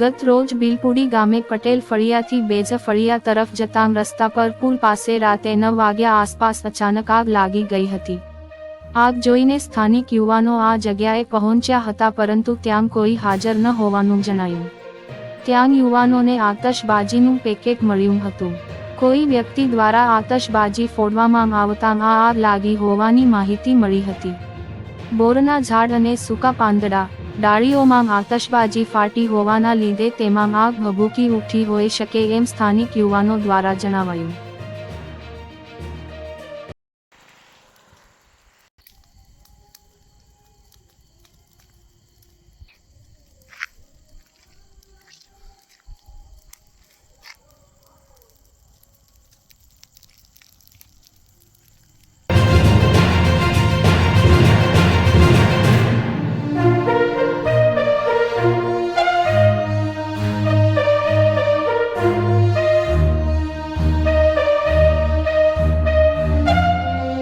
ગત રોજ બિલપુડી ગામે પટેલ ફળિયાથી બેજ ફળિયા તરફ જતાં રસ્તા પર પુલ પાસે રાતે નવ વાગ્યા આસપાસ અચાનક આગ લાગી ગઈ હતી. આગ જોઈને સ્થાનિક યુવાનો આ જગ્યાએ પહોંચ્યા હતા પરંતુ ત્યાં કોઈ હાજર ન હોવાનું જણાયું. ત્યાં યુવાનોને આતશબાજીનું પેકેટ મળ્યું હતું. કોઈ વ્યક્તિ દ્વારા આતશબાજી ફોડવામાં આવતા આ આગ લાગી હોવાની માહિતી મળી હતી. બોરના ઝાડ અને સૂકા પાંદડા ડાળીઓમાં આતશબાજી ફાટી હોવાના લીધે તેમાં આગ ભભૂકી ઉઠી હોઈ શકે એમ સ્થાનિક યુવાનો દ્વારા જણાવાયું.